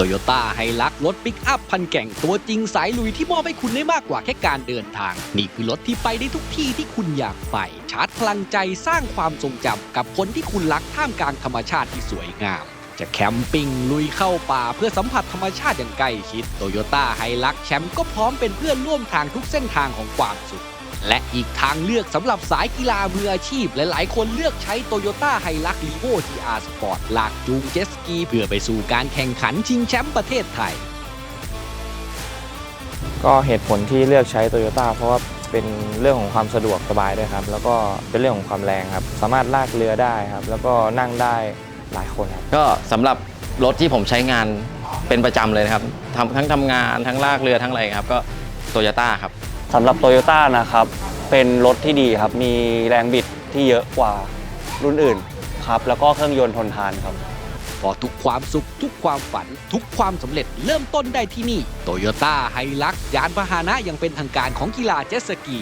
โตโยต้าไฮลักรถปิกอัพพันแก่งตัวจริงสายลุยที่มอบให้คุณได้มากกว่าแค่การเดินทาง นี่คือรถที่ไปได้ทุกที่ที่คุณอยากไป ชาร์จพลังใจสร้างความทรงจำกับคนที่คุณรักท่ามกลางธรรมชาติที่สวยงาม จะแคมปิ้งลุยเข้าป่าเพื่อสัมผัสธรรมชาติอย่างใกล้ชิดโตโยต้าไฮลักแชมป์ก็พร้อมเป็นเพื่อนร่วมทางทุกเส้นทางของความสุข และอีกทางเลือกสำหรับสายกีฬามืออาชีพ หลาย ๆ คนเลือกใช้โตโยต้าไฮลักลีโอทีอาร์สปอร์ตลากจูงเจตสกี เพื่อไปสู่การแข่งขันชิงแชมป์ประเทศไทย ก็เหตุผลที่เลือกใช้โตโยต้าเพราะว่าเป็นเรื่องของความสะดวกสบายด้วยครับ แล้วก็เป็นเรื่องของความแรงครับ สามารถลากเรือได้ครับ แล้วก็นั่งได้หลายคนครับ ก็สำหรับรถที่ผมใช้งานเป็นประจำเลยนะครับทำทั้งทำงานทั้งลากเรือทั้งอะไรครับ ก็โตโยต้าครับ สำหรับโตโยต้านะครับ เป็นรถที่ดีครับ มีแรงบิดที่เยอะกว่ารุ่นอื่นครับ แล้วก็เครื่องยนต์ทนทานครับ พอทุกความสุขทุกความฝัน ทุกความสำเร็จเริ่มต้นได้ที่นี่โตโยต้าไฮลักยานพาหนะอย่างเป็นทางการของกีฬาเจ็ตสกี